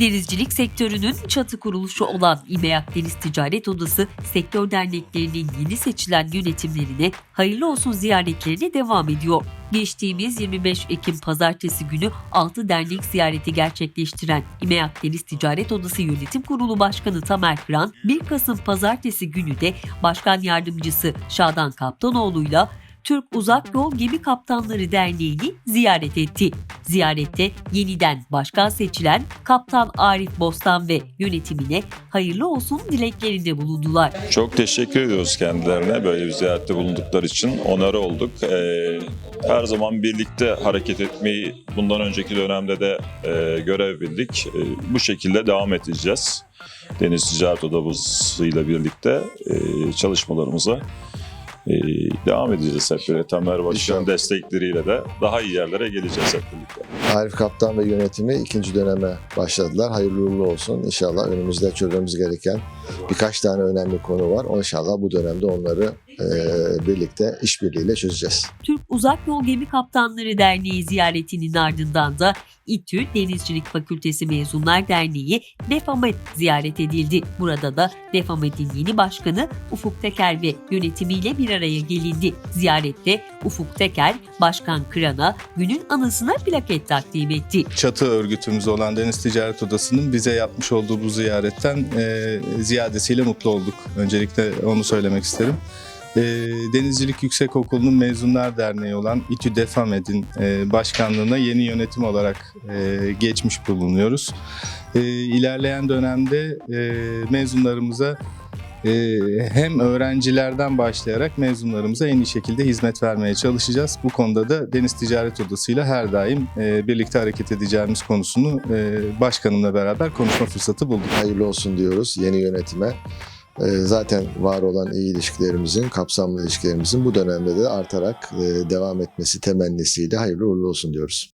Denizcilik sektörünün çatı kuruluşu olan İMEAK Deniz Ticaret Odası, sektör derneklerinin yeni seçilen yönetimlerine hayırlı olsun ziyaretlerine devam ediyor. Geçtiğimiz 25 Ekim pazartesi günü 6 dernek ziyareti gerçekleştiren İMEAK Deniz Ticaret Odası Yönetim Kurulu Başkanı Tamer Kıran, 1 Kasım pazartesi günü de Başkan Yardımcısı Şadan Kaptanoğlu'yla Türk Uzak Yol Gemi Kaptanları Derneği'ni ziyaret etti. Ziyarette yeniden başkan seçilen Kaptan Arif Bostan ve yönetimine hayırlı olsun dileklerinde bulundular. Çok teşekkür ediyoruz kendilerine böyle bir ziyarette bulundukları için. Onarı olduk. Ee, her zaman birlikte hareket etmeyi bundan önceki dönemde de e, görev bildik. E, bu şekilde devam edeceğiz. Deniz Ticaret Odamız ile birlikte e, çalışmalarımıza e, devam edeceğiz hep Başkan'ın İnşallah. destekleriyle de daha iyi yerlere geleceğiz hep birlikte. Arif Kaptan ve yönetimi ikinci döneme başladılar. Hayırlı uğurlu olsun. İnşallah önümüzde çözmemiz gereken birkaç tane önemli konu var. İnşallah bu dönemde onları e, birlikte işbirliğiyle çözeceğiz. Türk Uzak Yol Gemi Kaptanları Derneği ziyaretinin ardından da İTÜ Denizcilik Fakültesi Mezunlar Derneği Defamet ziyaret edildi. Burada da Defamet'in yeni başkanı Ufuk Teker ve yönetimiyle bir araya gelindi. Ziyarette Ufuk Teker, Başkan Kıran'a günün anısına plaket takdim etti. çatı örgütümüz olan Deniz Ticaret Odası'nın bize yapmış olduğu bu ziyaretten e, ziyadesiyle mutlu olduk. Öncelikle onu söylemek isterim. E, Denizcilik Yüksekokulu'nun Mezunlar Derneği olan İTÜ Defamed'in e, başkanlığına yeni yönetim olarak e, geçmiş bulunuyoruz. E, ilerleyen dönemde e, mezunlarımıza e, hem öğrencilerden başlayarak mezunlarımıza en iyi şekilde hizmet vermeye çalışacağız. Bu konuda da Deniz Ticaret Odası'yla her daim e, birlikte hareket edeceğimiz konusunu e, başkanımla beraber konuşma fırsatı bulduk. Hayırlı olsun diyoruz yeni yönetime. E, zaten var olan iyi ilişkilerimizin, kapsamlı ilişkilerimizin bu dönemde de artarak e, devam etmesi temennisiyle hayırlı uğurlu olsun diyoruz.